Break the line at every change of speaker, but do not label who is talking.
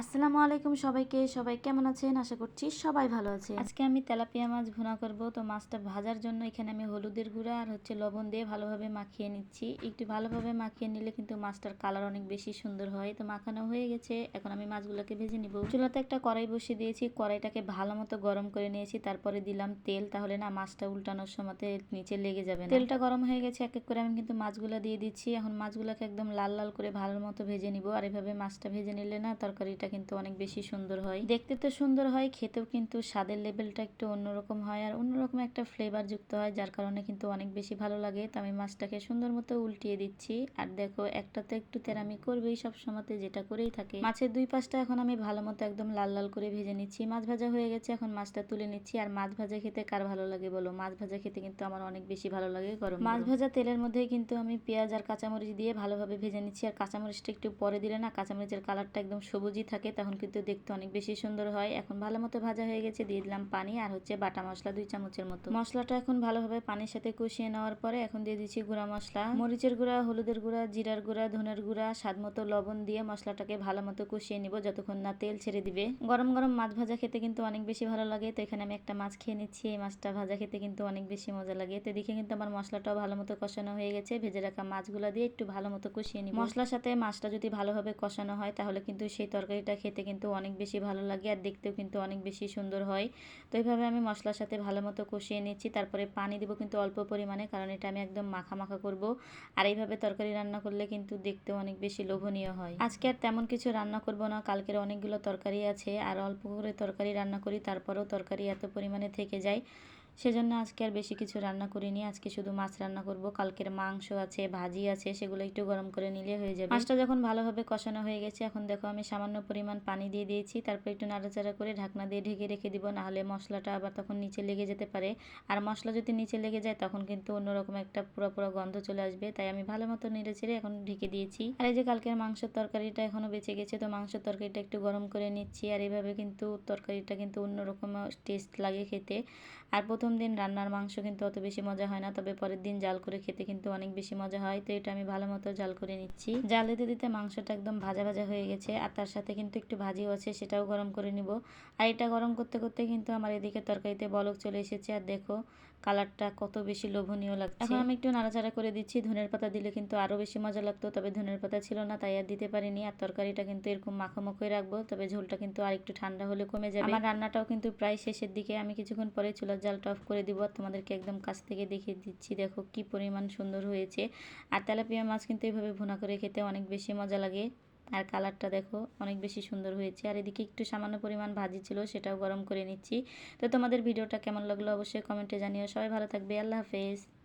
আসসালামু আলাইকুম সবাইকে। সবাই কেমন আছেন? আশা করছি সবাই ভালো আছে আজকে আমি তেলাপিয়া মাছ ভুনা করব। তো মাছটা ভাজার জন্য এখানে আমি হলুদের গুঁড়া আর হচ্ছে লবণ দিয়ে ভালোভাবে মাখিয়ে নিচ্ছি। একটু ভালোভাবে মাখিয়ে নিলে কিন্তু মাছটার কালার অনেক বেশি সুন্দর হয়। তো মাখানো হয়ে গেছে। এখন আমি মাছগুলোকে ভেজে নিব। চুলাতে একটা কড়াই বসিয়ে দিয়েছি। কড়াইটাকে ভালো মতো গরম করে নিয়েছি। তারপরে দিলাম তেল। তাহলে না মাছটা উল্টানোর সময় নিচে লেগে যাবে তেলটা গরম হয়ে গেছে। এক এক করে আমি কিন্তু মাছগুলো দিয়ে দিচ্ছি। এখন মাছগুলোকে একদম লাল লাল করে ভালো মতো ভেজে নিব। আর এভাবে মাছটা ভেজে নিলে না তরকারিটা কিন্তু অনেক বেশি সুন্দর হয়। দেখতে তো সুন্দর হয়, খেতেও কিন্তু স্বাদের লেভেলটা একটু অন্যরকম হয় আর অন্যরকম একটা ফ্লেভার যুক্ত হয়, যার কারণে কিন্তু অনেক বেশি ভালো লাগে। তো আমি মাছটাকে সুন্দর মতো উল্টিয়ে দিচ্ছি। আর দেখো, একটা তো একটু তেরামি করবেই সব সময়তে যেটা করেই থাকে। মাছের দুই পাশটা এখন আমি ভালো মতো একদম লাল লাল করে ভেজে নিচ্ছি। মাছ ভাজা হয়ে গেছে, এখন মাছটা তুলে নিচ্ছি। আর মাছ ভাজা খেতে কার ভালো লাগে বলো? মাছ ভাজা খেতে কিন্তু আমার অনেক বেশি ভালো লাগে গরম মাছ ভাজা তেলের মধ্যে কিন্তু আমি পেঁয়াজ আর কাঁচামরিচ দিয়ে ভালোভাবে ভেজে নিচ্ছি। আর কাঁচামরিচটা একটু পরে দিলে না, কাঁচামরিচের কালারটা একদম সবুজই থাকে। তখন কিন্তু দেখতে অনেক বেশি সুন্দর হয়। এখন ভালো মতো ভাজা হয়ে গেছে, দিয়ে দিলাম পানি আর হচ্ছে বাটা মশলা দুই চামচের মতো। মশলাটা এখন ভালোভাবে পানির সাথে কষিয়ে নেওয়ার পরে এখন দিয়ে দিচ্ছি গুঁড়া মশলা। মরিচের গুঁড়া, হলুদের গুঁড়া, জিরার গুঁড়া, ধনের গুঁড়া, স্বাদ মতো লবণ দিয়ে মশলাটাকে ভালো মতো কষিয়ে নিব যতক্ষণ না তেল ছেড়ে দিবে। গরম গরম মাছ ভাজা খেতে কিন্তু অনেক বেশি ভালো লাগে, তো এখানে আমি একটা মাছ খেয়ে নিচ্ছি। এই মাছটা ভাজা খেতে কিন্তু অনেক বেশি মজা লাগে। তো দেখে কিন্তু আমার মশলাটাও ভালো মতো কষানো হয়ে গেছে। ভেজে রাখা মাছগুলো দিয়ে একটু ভালো মতো কষিয়ে নিব। মশলার সাথে মাছটা যদি ভালোভাবে কষানো হয়, তাহলে কিন্তু সেই তরকারিটা খেতে কিন্তু অনেক বেশি ভালো লাগে আর দেখতেও কিন্তু অনেক বেশি সুন্দর হয়। তো এইভাবে আমি মশলার সাথে ভালো মতো কষিয়ে নিচ্ছি। তারপরে পানি দেবো কিন্তু অল্প পরিমাণে কারণ এটা আমি একদম মাখা মাখা করব। আর এইভাবে তরকারি রান্না করলে কিন্তু দেখতে অনেক বেশি লোভনীয় হয়। আজকে আর তেমন কিছু রান্না করব না। কালকের অনেকগুলো তরকারি আছে। আর অল্প করে তরকারি রান্না করি, তারপরেও তরকারি এত পরিমাণে থেকে যায়। সেজন্য আজকে আর বেশি কিছু রান্না করিনি। আজকে শুধু মাছ রান্না করব। কালকের মাংস আছে, ভাজি আছে, সেগুলো একটু গরম করে নিলে হয়ে যাবে। মাছটা যখন ভালোভাবে কষানো হয়ে গেছে, এখন দেখো আমি সামান্য পরিমাণ পানি দিয়ে দিয়েছি। তারপর একটু নাড়াচাড়া করে ঢাকনা দিয়ে ঢেকে রেখে দিব, নাহলে মশলাটা আবার তখন নিচে লেগে যেতে পারে। আর মশলা যদি নিচে লেগে যায়, তখন কিন্তু অন্যরকম একটা পুরো পুরো গন্ধ চলে আসবে। তাই আমি ভালো মতো নেড়ে ছেড়ে এখন ঢেকে দিয়েছি। আর এই যে কালকের মাংসের তরকারিটা এখনও বেঁচে গেছে, তো মাংসের তরকারিটা একটু গরম করে নিচ্ছি। আর এইভাবে কিন্তু তরকারিটা কিন্তু অন্যরকম টেস্ট লাগে খেতে। আর প্রথম দিন রান্নার মাংস কিন্তু অত বেশি মজা হয় না, তবে পরের দিন জাল করে খেতে কিন্তু অনেক বেশি মজা হয়। তো এটা আমি ভালো মতো জাল করে নিচ্ছি। জাল দিতে দিতে মাংসটা একদম ভাজা ভাজা হয়ে গেছে, আর তার সাথে কিন্তু একটু ভাজিও আছে, সেটাও গরম করে নিব। আর এটা গরম করতে করতে কিন্তু আমার এদিকে তরকারিতে বলক চলে এসেছে, আর দেখো কালারটা কত বেশি লোভনীয় লাগছে। এখন আমি একটু নাড়াচাড়া করে দিচ্ছি, ধনের পাতা দিলে কিন্তু আরও বেশি মজা লাগতো, তবে ধনের পাতা ছিল না, তাই আর দিতে পারিনি। আর তরকারিটা কিন্তু এরকম মাখামাখোই রাখব, তবে ঝোলটা কিন্তু আর একটু ঠান্ডা হলে কমে যাবে। আমার রান্নাটাও কিন্তু প্রায় শেষের দিকে, আমি কিছুক্ষণ পরে চুলার জালটা অফ করে দিব আর তোমাদেরকে একদম কাছ থেকে দেখিয়ে দিচ্ছি। দেখো কি পরিমাণ সুন্দর হয়েছে। আর তেলাপিয়া মাছ কিন্তু এইভাবে ভুনা করে খেতে অনেক বেশি মজা লাগে। আর কালারটা দেখো অনেক বেশি সুন্দর হয়েছে। আর এদিকে একটু সামান্য পরিমাণ ভাজি ছিল, সেটাও গরম করে নিচ্ছি। তো তোমাদের ভিডিওটা কেমন লাগল অবশ্যই কমেন্টে জানিও। সবাই ভালো থাকবে। আল্লাহ হাফেজ।